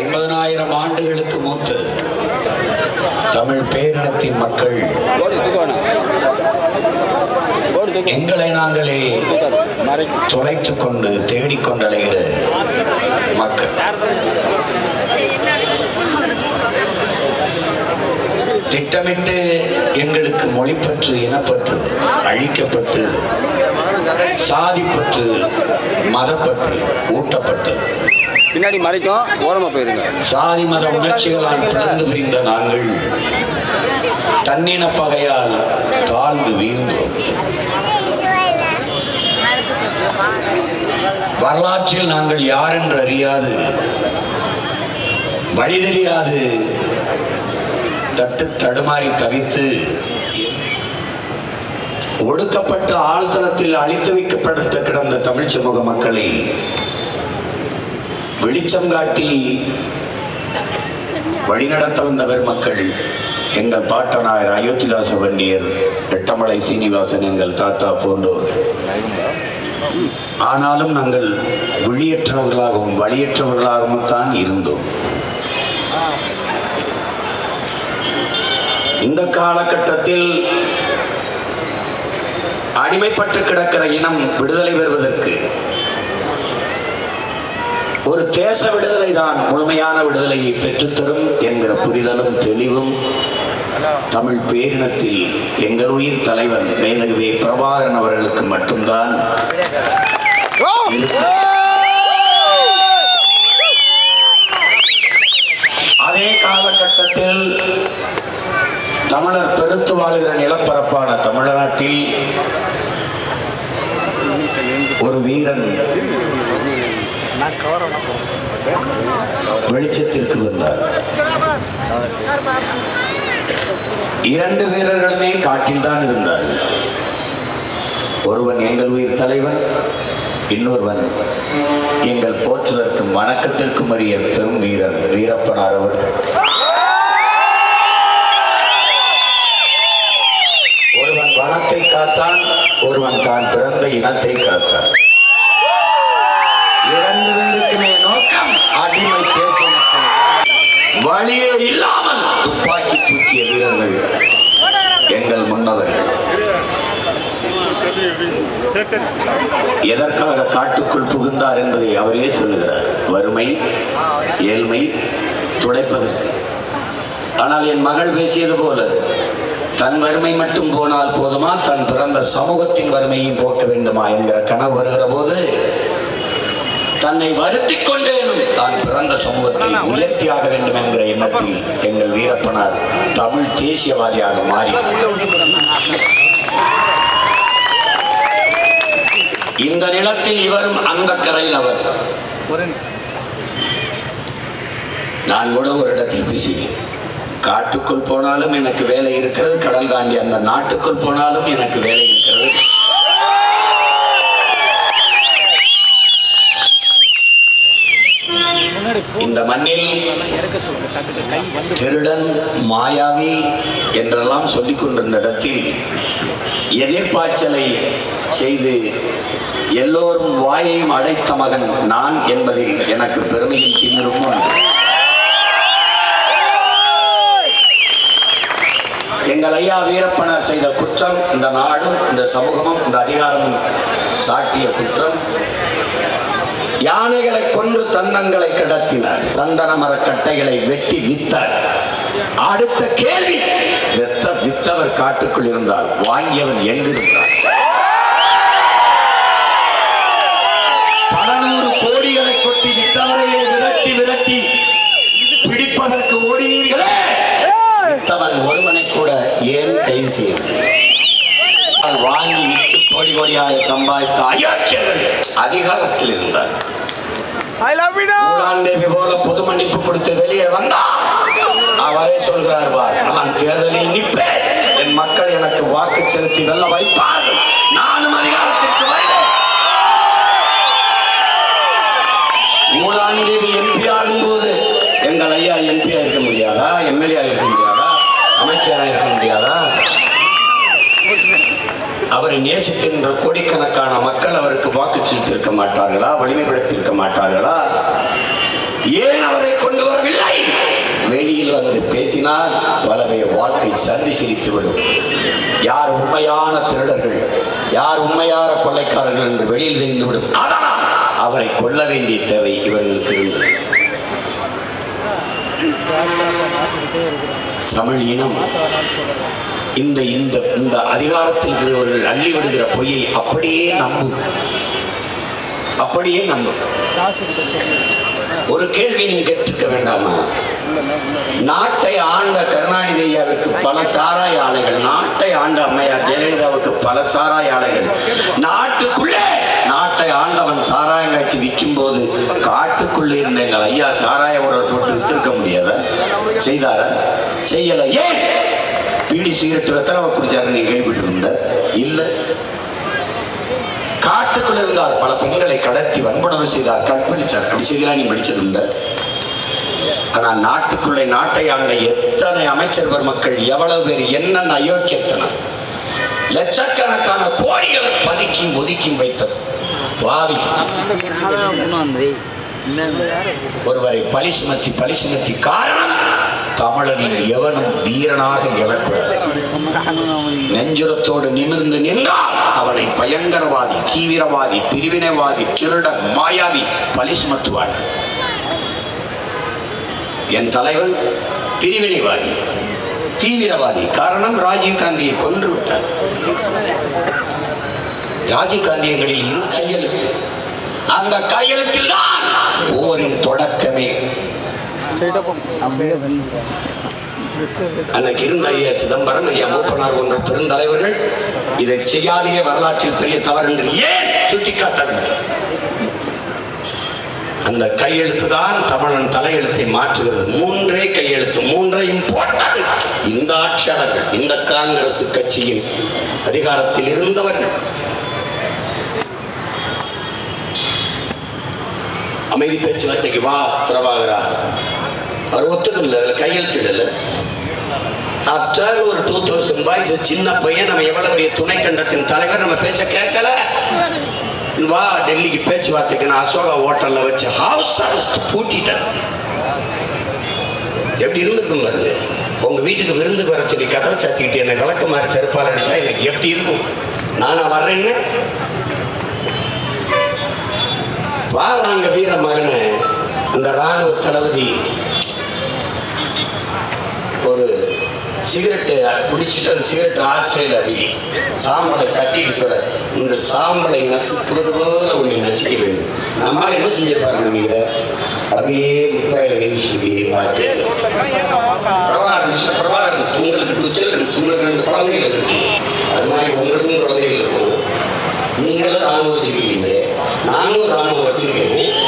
ஐம்பதனாயிரம் ஆண்டுகளுக்கு மூத்து தமிழ் பேரினத்தின் மக்கள் எங்களை நாங்களே மறை கொண்டு தேடிக்கொண்டலைகிற மக்கள். திட்டமிட்டு எங்களுக்கு மொழிப்பற்று இனப்பற்று அழிக்கப்பட்டு சாதிப்பற்று மதப்பற்று ஊட்டப்பட்டு பின்னாடி மறைக்கும். ஓரமா போயிருங்க. சாதி மத உணர்ச்சிகளால் பிளந்து பிரிந்த நாங்கள் தன்னின பகையால் தாழ்ந்து வீழ்ந்தோம். வரலாற்றில் நாங்கள் யார் என்று அறியாது. வழி தெரியாது. தட்டு தடுமாறி தவித்து ஒடுக்கப்பட்ட ஆழ்தளத்தில் அழித்து வைக்கப்பட்ட கிடந்த தமிழ் சமூக மக்களை வெளிச்சம் காட்டி வழிநடத்த வந்தவர் மக்கள் எங்கள் பாட்டனாயர் அயோத்திதாச வன்னியர் எட்டமலை சீனிவாசன் எங்கள் தாத்தா போன்றோர்கள். ஆனாலும் நாங்கள் விழியற்றவர்களாகவும் வழியற்றவர்களாகவும் தான் இருந்தோம். இந்த காலகட்டத்தில் அடிமைப்பட்டு கிடக்கிற இனம் விடுதலை பெறுவதற்கு ஒரு தேச விடுதலை தான் முழுமையான விடுதலையை பெற்றுத்தரும் என்கிற புரிதலும் தெளிவும் தமிழ் பேரினத்தில் எங்கள் உயிர் தலைவன் மேதகவே பிரபாகரன் அவர்களுக்கு மட்டும்தான். அதே காலகட்டத்தில் தமிழர் பெருத்து வாழுகிற நிலப்பரப்பான தமிழ்நாட்டில் ஒரு வீரன் வெளிச்சத்திற்கு வந்தார். இரண்டு வீரர்களுமே காட்டில் தான் இருந்தார்கள் ஒருவன் எங்கள் உயிர் தலைவன் இன்னொருவன் எங்கள் போற்றுதற்கும் வணக்கத்திற்கும் அறிய பெரும் வீரர் வீரப்பனார் அவர்கள் ஒருவன் வனத்தை காத்தான் ஒருவன் தான் பிறந்த இனத்தை காத்தான். வழியே இல்லாமல் துப்பாக்கி தூக்கிய வீரர்கள் எங்கள் முன்னவர்கள். எதற்காக காட்டுக்குள் புகுந்தார் என்பதை அவரே சொல்லுகிறார். வறுமை ஏழ்மை துடைப்பதற்கு. ஆனால் என் மகள் பேசியது போல தன் வறுமை மட்டும் போனால் போதுமா? தன் பிறந்த சமூகத்தின் வறுமையும் போக்க வேண்டுமா? என்கிற கனவு வருகிற போது தன்னை வருத்திக் கொண்டு தான் பிறந்த சமூகத்தை உயர்த்தியாக வேண்டும் என்கிற எண்ணத்தில் எங்கள் வீரப்பனார் தமிழ் தேசியவாதியாக மாறி. இந்த நிலத்தில் இவரும் அந்த கரையில் அவர். நான் கூட ஒரு இடத்தில் பேசினேன் காட்டுக்குள் போனாலும் எனக்கு வேலை இருக்கிறது கடல் தாண்டி அந்த நாட்டுக்குள் போனாலும் எனக்கு வேலை இந்த மண்ணில் திருடன் மாயாவி என்றெல்லாம் சொல்லிக் கொண்டிருந்த இடத்தில் எதிர்பாய்ச்சலை செய்து எல்லோரும் வாயையும் அடைத்த மகன் நான் என்பதில் எனக்கு பெருமையும் திமிரும் எங்கள் ஐயா வீரப்பனர் செய்த குற்றம் இந்த நாடும் இந்த சமூகமும் இந்த அதிகாரமும் சாட்டிய குற்றம். யானைகளை கொன்று தந்தங்களை கடத்தினார். சந்தன மரக்கட்டைகளை வெட்டி வித்தார். அடுத்த கேள்வி வெத்த வித்தவர் காட்டுக்குள் இருந்தால் வாங்கியவன் எங்கிருந்தார்? பல நூறு கோடிகளை கொட்டி வித்தவரையே விரட்டி விரட்டி பிடிப்பதற்கு ஓடினீர்களே. வித்தவன் ஒருவனை கூட ஏன் கைது செய்யவில்லை? கோடி கோடியாக சம்பாதித்த அயோக்கியர்கள் அதிகாரத்தில் இருந்தார். தேவி போல பொது மன்னிப்பு கொடுத்து வெளியே வந்தா அவரே சொல்கிறார் பார் நான் தேர்தலில் நிற்பேன். என் மக்கள் எனக்கு வாக்கு செலுத்தி வெல்ல வைப்பார்கள். நானும் அதிகாரத்திற்கு வருவேன். மூலாந்தேவி எம்பி ஆகும்போது எங்கள் ஐயா எம்பியா இருக்க முடியாதா? எம்எல்ஏ இருக்க முடியாதா? அமைச்சரா இருக்க முடியாதா? அவரை நேசித்திருந்த கோடிக்கணக்கான மக்கள் அவருக்கு வாக்கு செலுத்தியிருக்க மாட்டார்களா? வலிமைப்படுத்தியிருக்க மாட்டார்களா? ஏன் அவரை கொண்டு வரவில்லை? வெளியில் வந்து பல பேர் வாழ்க்கை சந்தி சிரித்துவிடும். யார் உண்மையான திருடர்கள் யார் உண்மையான கொள்ளைக்காரர்கள் என்று வெளியில் தெரிந்துவிடும். அதனால் அவரை கொல்ல வேண்டிய தேவை இவர்களுக்கு இருந்தது. தமிழ் இனம் இந்த இந்த இந்த அதிகாரத்தில் இருக்கிறவர்கள் அள்ளி விடுகிற பொய்யை அப்படியே நம்பும் அப்படியே நம்பும் ஒரு கேள்வி நீங்க கேட்டிருக்க வேண்டாமா? நாட்டை ஆண்ட கருணாநிதி ஐயாவிற்கு பல சாராய ஆலைகள் நாட்டை ஆண்ட அம்மையார் ஜெயலலிதாவுக்கு பல சாராய ஆலைகள். நாட்டுக்குள்ளே நாட்டை ஆண்டவன் சாராயங்காய்ச்சி விற்கும் போது காட்டுக்குள்ளே இருந்த எங்கள் ஐயா சாராய உரல் போட்டு வித்திருக்க முடியாத? செய்தார? செய்யல. ஏன்? பீடி சிகரெட் வெத்தரவ குடிச்சாரு நீங்க கேள்விப்பட்டிருந்த? இல்ல. காட்டுக்குள்ள இருந்தார் பல பெண்களை கடத்தி வன்புணர்வு செய்தார் கற்பழிச்சார் அப்படி செய்தா நீ படிச்சதுண்ட ஆனா நாட்டுக்குள்ளே நாட்டை ஆண்ட எத்தனை அமைச்சர் பெருமக்கள் எவ்வளவு பேர் என்னென்ன அயோக்கியத்தனம். லட்சக்கணக்கான கோடிகளை பதுக்கி ஒதுக்கி வைத்த பாவி. ஒருவரை பழி சுமத்தி பழி சுமத்தி காரணம் தமிழனின் எவனும் வீரனாக எழக்கூடாது. நெஞ்சுரத்தோடு நிமிர்ந்து நின்றால் அவனை பயங்கரவாதி தீவிரவாதி பிரிவினைவாதி திருடன் மாயாவி பழி சுமத்துவார்கள் என் தலைவன் பிரிவினைவாதி தீவிரவாதி. காரணம் ராஜீவ் காந்தியை கொன்று விட்டார் ராஜீவ் காந்தி எங்களில் இரு கையெழுத்து. அந்த கையெழுத்தில் தான் போரின் தொடக்கமே. அன்னைக்கு இருந்த ஐயா சிதம்பரம் ஐயா மூப்பனார் போன்ற பெருந்தலைவர்கள் இதை செய்யாதே வரலாற்றில் பெரிய தவறு என்று ஏன் சுட்டிக்காட்டவில்லை அந்த கையெழுத்து தான் தமிழன் தலையெழுத்தை மாற்றுகிறது. மூன்றே கையெழுத்து மூன்றையும் போட்டது இந்த ஆட்சியாளர்கள் இந்த காங்கிரஸ் கட்சியின் அதிகாரத்தில் இருந்தவர்கள். அமைதி பேச்சுவார்த்தைக்கு வா பிரபாகரா. அவர் ஒத்துக்கல அதில் கையெழுத்திடல ஆஃப்டர் ஒரு டூ தௌசண்ட் பாய்ஸ் சின்ன பையன் நம்ம எவ்வளவு பெரிய துணை கண்டத்தின் தலைவர் நம்ம பேச்ச கேட்கல. வா டெல்லிக்கு பேச்சுவார்த்தைக்கு நான் அசோகா ஹோட்டலில் வச்சு ஹவுஸ் அரெஸ்ட் பூட்டிட்டேன். எப்படி இருந்திருக்கும் பாருங்க உங்கள் வீட்டுக்கு விருந்துக்கு வர சொல்லி கதவை சாத்திக்கிட்டு என்னை விளக்கு மாதிரி செருப்பால் அடித்தா எனக்கு எப்படி இருக்கும்? நானா வர்றேன்னு வாராங்க வீர மகனை அந்த ராணுவ தளபதி ஒரு சிகரெட்டு குடிச்சிட்டு அந்த சிகரெட் ஆஸ்திரேலியா அருகி சாம்பலை தட்டிட்டு சொல்ற இந்த சாம்பலை நசுக்கிறது போல உன்னை நசிக்க வேண்டும் நம்மால் என்ன செஞ்சிருப்பாரு நீங்க அப்படியே முட்டாயில கழிச்சு அப்படியே பார்த்து. பரவாயில்ல மிஸ்டர் பிரபாகரன் உங்களுக்கு டூ சில்ட்ரன்ஸ் உங்களுக்கு ரெண்டு குழந்தைகள் இருக்கு. அது மாதிரி உங்களுக்கும் குழந்தைகள் இருக்கும். நீங்களும் ராணுவம் வச்சிருக்கீங்க. நானும் ராணுவம் வச்சிருக்கேன்.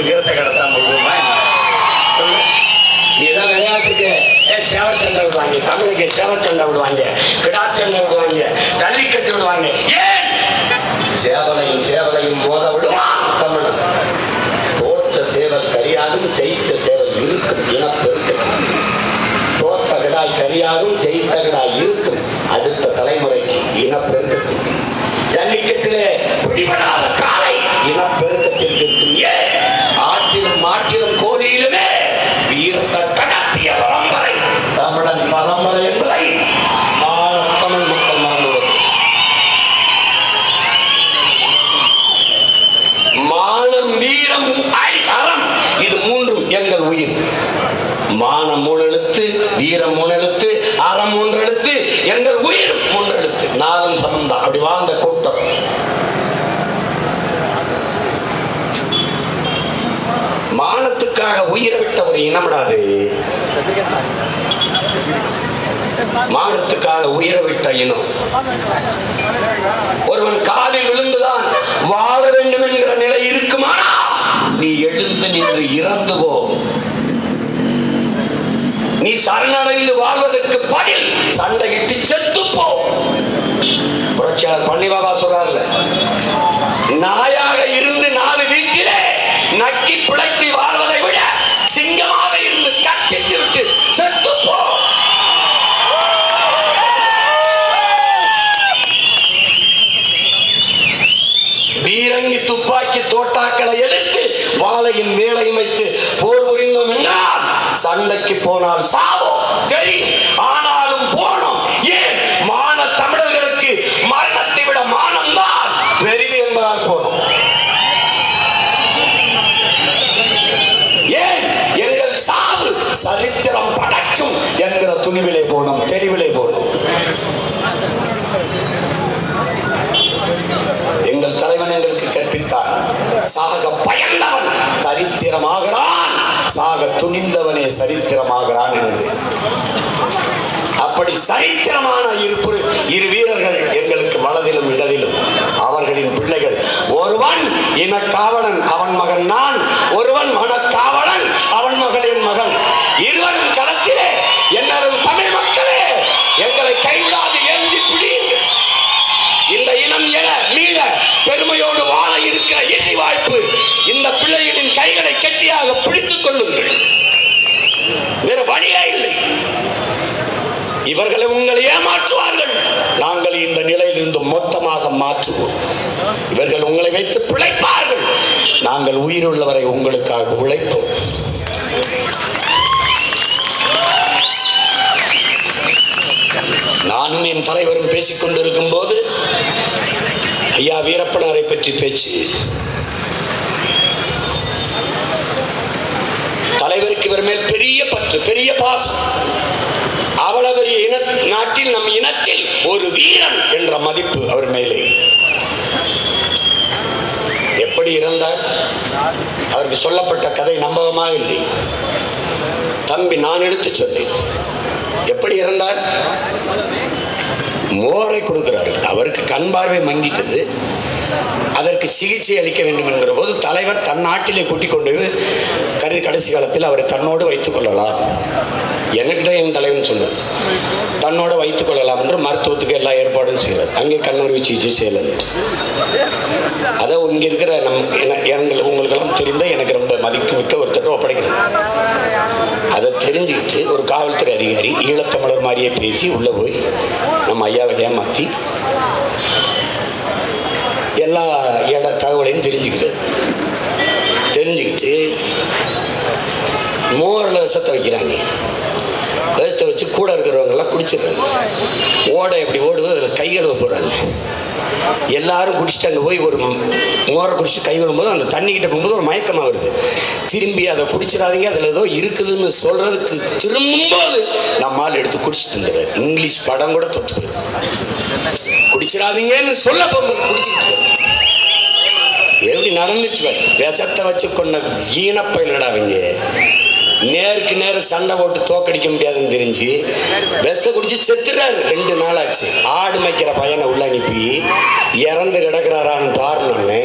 சந்ததியினருக்கு வீரத்தை கடத்தாம போடுவோமா நீ ஏதாவது விளையாட்டுக்கு ஏ சேவச்சண்டை விடுவாங்க. தமிழுக்கு சேவச்சண்டை விடுவாங்க. கிடாச்சண்டை விடுவாங்க. ஜல்லிக்கட்டு விடுவாங்க. ஏன்? சேவலையும் சேவலையும் போத விடுவான் தமிழ். தோற்ற சேவல் கரியாதும் ஜெயிச்ச சேவல் இருக்கும். இனப்பெருக்கம். தோத்த கிடாய் கரியாதும் ஜெயித்த கிடாய் இருக்கும். அடுத்த தலைமுறைக்கு இனப்பெருக்கு ஜல்லிக்கட்டிலே பிடிபடாத காலை இனப்பெருக்கத்திற்கு ஏன்? மானத்துக்காக உயிர் விட்ட ஒரு இனமிடாது. மானத்துக்காக உயிர விட்ட இனம். ஒருவன் காலில் விழுந்துதான் வாழ வேண்டும் என்கிற நிலை இருக்குமா? நீ எழுந்து நின்று இறந்து போ நீ சரணடைந்து வாழ்வதற்கு பதில் சண்டையிட்டு செத்து போ புரட்சியாளர் பன்னிபாபா சொல்றாருல நாய் சண்டைக்கு போனால் சாவோம் தெரியும் ஆனாலும் போனோம் ஏன்? மான தமிழர்களுக்கு மரணத்தை விட மானம்தான் பெரிது என்பதால் போனோம் ஏன்? எங்கள் சாவு சரித்திரம் படைக்கும் என்கிற துணிவிலே போனோம் தெரிவிலே போனோம் எங்கள் தலைவன் எங்களுக்கு கற்பித்தார். சாக பயந்தவன் தரித்திரமாகிறான். சாக துணிந்தவனே சரித்திரமாகிறான் என்று. அப்படி சரித்திரமான இருப்பு இரு வீரர்கள் எங்களுக்கு வலதிலும் இடதிலும். அவர்களின் பிள்ளைகள் ஒருவன் இனக்காவலன் அவன் மகன் நான் ஒருவன் மனக்காவலன் அவன் மகளின் மகன். இருவரும் களத்திலே என்னரும் தமிழ் இவர்களை உங்களை ஏமாற்றுவார்கள். நாங்கள் இந்த நிலையிலிருந்து மொத்தமாக மாற்றுவோம். இவர்கள் உங்களை வைத்து பிழைப்பார்கள். நாங்கள் உயிருள்ளவரை உங்களுக்காக உழைப்போம். நானும் என் தலைவரும் பேசிக் கொண்டிருக்கும் போது ஐயா வீரப்பனாரை பற்றி பேச்சு. தலைவருக்கு இவர் மேல் பெரிய பற்று பெரிய பாசம். அவ்வளவு பெரிய இன நாட்டில் நம் இனத்தில் ஒரு வீரன் என்ற மதிப்பு அவர் மேலே. எப்படி இருந்தார்? அவருக்கு சொல்லப்பட்ட கதை நம்பகமாக இல்லை. தம்பி நான் எடுத்து சொன்னேன். எப்படி இருந்தார்? மோரை கொடுக்கிறார் அவருக்கு கண் பார்வை மங்கிட்டது. அதற்கு சிகிச்சை அளிக்க வேண்டும் என்கிற போது தலைவர் தன் நாட்டிலே கூட்டிக் கொண்டு கருதி கடைசி காலத்தில் அவரை தன்னோடு வைத்துக் கொள்ளலாம். என்கிட்ட என் தலைவன் சொன்னார். கண்ணோட வைத்துக் கொள்ளலாம் என்று மருத்துவத்துக்கு எல்லா ஏற்பாடும் செய்கிறார் அங்கே கண்ணறிவு சிகிச்சை செய்யலை. அதை இங்கே இருக்கிற நம் என- எங்கள் உங்களுக்கெல்லாம் தெரிந்த எனக்கு ரொம்ப மதிப்பு மிக்க ஒருத்தர் ஒப்படைக்கிறேன் அதை தெரிஞ்சுக்கிட்டு ஒரு காவல்துறை அதிகாரி ஈழத்தமிழர் மாதிரியே பேசி உள்ளே போய் நம்ம ஐயாவை ஏமாற்றி எல்லா இட தகவலையும் தெரிஞ்சுக்கிறது தெரிஞ்சுக்கிட்டு மோரில் விஷத்தை வைக்கிறாங்க. கூட இருக்கிறவங்கெல்லாம் குடிச்சிடுறாங்க. ஓடை எப்படி ஓடுதோ அதில் கை கழுவ போகிறாங்க எல்லாரும் குடிச்சிட்டு அங்கே போய் ஒரு மோரை குடிச்சு கை கழுவும்போது அந்த தண்ணிக்கிட்ட போகும்போது ஒரு மயக்கமாக வருது. திரும்பி அதை குடிச்சிடாதீங்க அதில் ஏதோ இருக்குதுன்னு சொல்கிறதுக்கு திரும்பும்போது நம்மால் எடுத்து குடிச்சிட்டு இருந்தது இங்கிலீஷ் படம் கூட தோத்து போயிடும். குடிச்சிடாதீங்கன்னு சொல்ல போகும்போது குடிச்சிக்கிட்டு எப்படி நடந்துச்சு பாரு. விஷத்தை வச்சு கொண்ட ஈனப்பயிலடா அவங்க. நேருக்கு நேரம் சண்டை போட்டு தோக்கடிக்க முடியாதுன்னு தெரிஞ்சு பெஸ்ட்டை குடிச்சு செத்துட்டாரு ரெண்டு நாள் ஆச்சு ஆடு மேய்க்கிற பையனை உள்ள அனுப்பி இறந்து கிடக்கிறாரான்னு பாருனோன்னு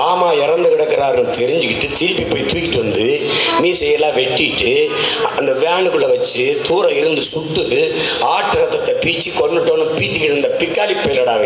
ஆமாம் இறந்து கிடக்கிறாருன்னு தெரிஞ்சுக்கிட்டு திருப்பி போய் தூக்கிட்டு வந்து மீசையெல்லாம் வெட்டிட்டு அந்த வேனுக்குள்ளே வச்சு தூரம் இருந்து சுட்டு ஆட்டு ரத்தத்தை பீச்சி கொண்டுட்டோன்னு பீத்திக்கிட்டு இருந்த பிக்காலி பயிலடா